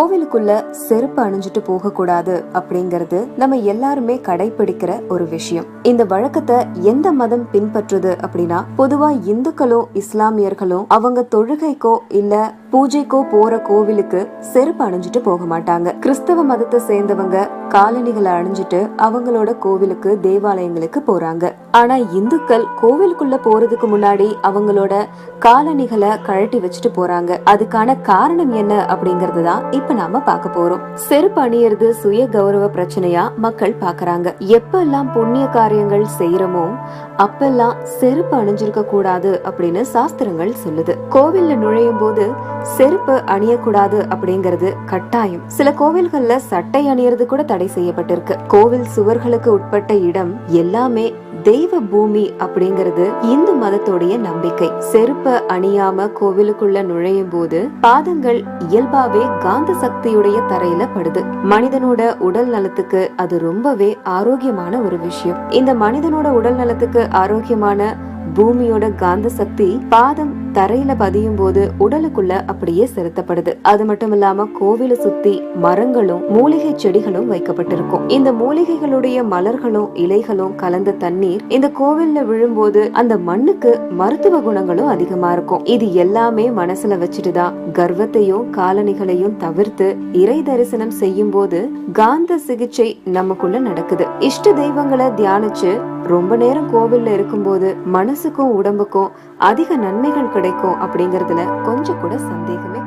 itu கோவிலுக்குள்ள செருப்பு அணிஞ்சிட்டு போக கூடாது அப்படிங்கறது நம்ம எல்லாருமே கடைபிடிக்கிற ஒரு விஷயம். இந்த வழக்கத்தை எந்த மதம் பின்பற்றுது அப்படின்னா பொதுவா இந்துக்களும் இஸ்லாமியர்களும் அவங்க தொழுகைக்கோ இல்ல பூஜைக்கோ போற கோவிலுக்கு செருப்பு அணிஞ்சிட்டு போக மாட்டாங்க. கிறிஸ்தவ மதத்தை சேர்ந்தவங்க காலணிகளை அணிஞ்சிட்டு அவங்களோட கோவிலுக்கு தேவாலயங்களுக்கு போறாங்க. ஆனா இந்துக்கள் கோவிலுக்குள்ள போறதுக்கு முன்னாடி அவங்களோட காலணிகளை கழட்டி வச்சுட்டு போறாங்க. அதுக்கான காரணம் என்ன அப்படிங்கறது தான் இப்ப நாம பார்க்க போறோம். செருப்பு அணியறது சுய கௌரவ பிரச்சனையா மக்கள் பாக்குறாங்க எப்பெல்லாம் புண்ணிய காரியங்கள் செய்யறோமோ அப்பெல்லாம் செருப்பு அணிஞ்சிருக்க கூடாது அப்படின்னு சாஸ்திரங்கள் சொல்லுது. கோவில்ல நுழையும் போது செருப்பு அணியக்கூடாது அப்படிங்கறது கட்டாயம். சில கோவில்கள்ல சட்டை அணியறது கூட தடை செய்யப்பட்டிருக்கு. கோவில் சுவர்களுக்கு உட்பட்ட இடம் எல்லாமே தெய்வ பூமி அப்படிங்கறது இந்து மதத்தோடைய நம்பிக்கை. செருப்ப அணியாம கோவிலுக்குள்ள நுழையும் போது பாதங்கள் இயல்பாவே காந்த சக்தியுடைய தரையில படுது. மனிதனோட உடல் நலத்துக்கு அது ரொம்பவே ஆரோக்கியமான ஒரு விஷயம். இந்த மனிதனோட உடல் நலத்துக்கு ஆரோக்கியமான பூமியோட காந்த சக்தி பாதம் தரையில பதியும் போது உடலுக்குள்ள அப்படியே செலுத்தப்படுது. அது மட்டும் இல்லாம கோவில சுத்தி மரங்களும் மூலிகை செடிகளும் வைக்கப்பட்டிருக்கும். இந்த மூலிகைகளுடைய மலர்களும் இலைகளும் கலந்த தண்ணீர் இந்த கோவில்ல விழும்போது அந்த மண்ணுக்கு மருத்துவ குணங்களும் அதிகமா இருக்கும். இது எல்லாமே மனசுல வச்சுட்டுதான் கர்வத்தையும் காலணிகளையும் தவிர்த்து இறை தரிசனம் செய்யும் போது காந்த சிகிச்சை நமக்குள்ள நடக்குது. இஷ்ட தெய்வங்களை தியானிச்சு ரொம்ப நேரம் கோவில்ல இருக்கும்போது மனசுக்கும் உடம்புக்கும் அதிக நன்மைகள் கிடைக்கும் அப்படிங்கறதுல கொஞ்சம் கூட சந்தேகமே